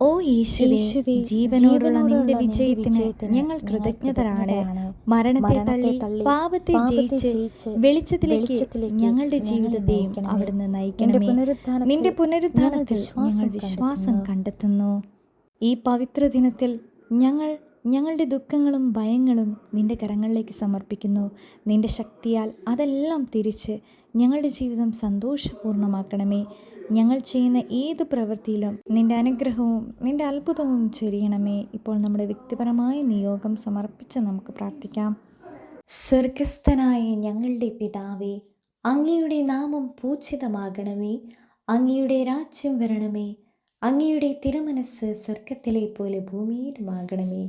ഓ യേശുവേ ജീവനോടുള്ള നിന്റെ വിജയത്തിന് ഞങ്ങൾ കൃതജ്ഞതരാണ്. മരണത്തെ തള്ളി പാപത്തെ ജയിച്ച് വെളിച്ചത്തിലേക്ക് ഞങ്ങളുടെ ഞങ്ങളെ ജീവിതത്തെയും. അവിടുന്ന് നയിക്കണമേ നിന്റെ പുനരുദ്ധാനത്തിൽ ഞങ്ങൾ വിശ്വാസം. കണ്ടെത്തുന്നു ഈ പവിത്ര ദിനത്തിൽ ഞങ്ങൾ ഞങ്ങളുടെ ദുഃഖങ്ങളും ഭയങ്ങളും നിന്റെ കരങ്ങളിലേക്ക് സമർപ്പിക്കുന്നു. നിന്റെ ശക്തിയാൽ അതെല്ലാം തിരിച്ച് ഞങ്ങളുടെ ജീവിതം സന്തോഷപൂർണമാക്കണമേ ഞങ്ങൾ ചെയ്യുന്ന ഏത് പ്രവൃത്തിയിലും നിന്റെ അനുഗ്രഹവും നിന്റെ അത്ഭുതവും ചൊരിയണമേ. ഇപ്പോൾ നമ്മുടെ വ്യക്തിപരമായ നിയോഗം സമർപ്പിച്ച് നമുക്ക് പ്രാർത്ഥിക്കാം. സ്വർഗസ്ഥനായ ഞങ്ങളുടെ പിതാവേ അങ്ങയുടെ നാമം പൂജിതമാകണമേ. അങ്ങയുടെ രാജ്യം വരണമേ. അങ്ങയുടെ തിരുമനസ് സ്വർഗത്തിലെ പോലെ ഭൂമിയിലുമാകണമേ.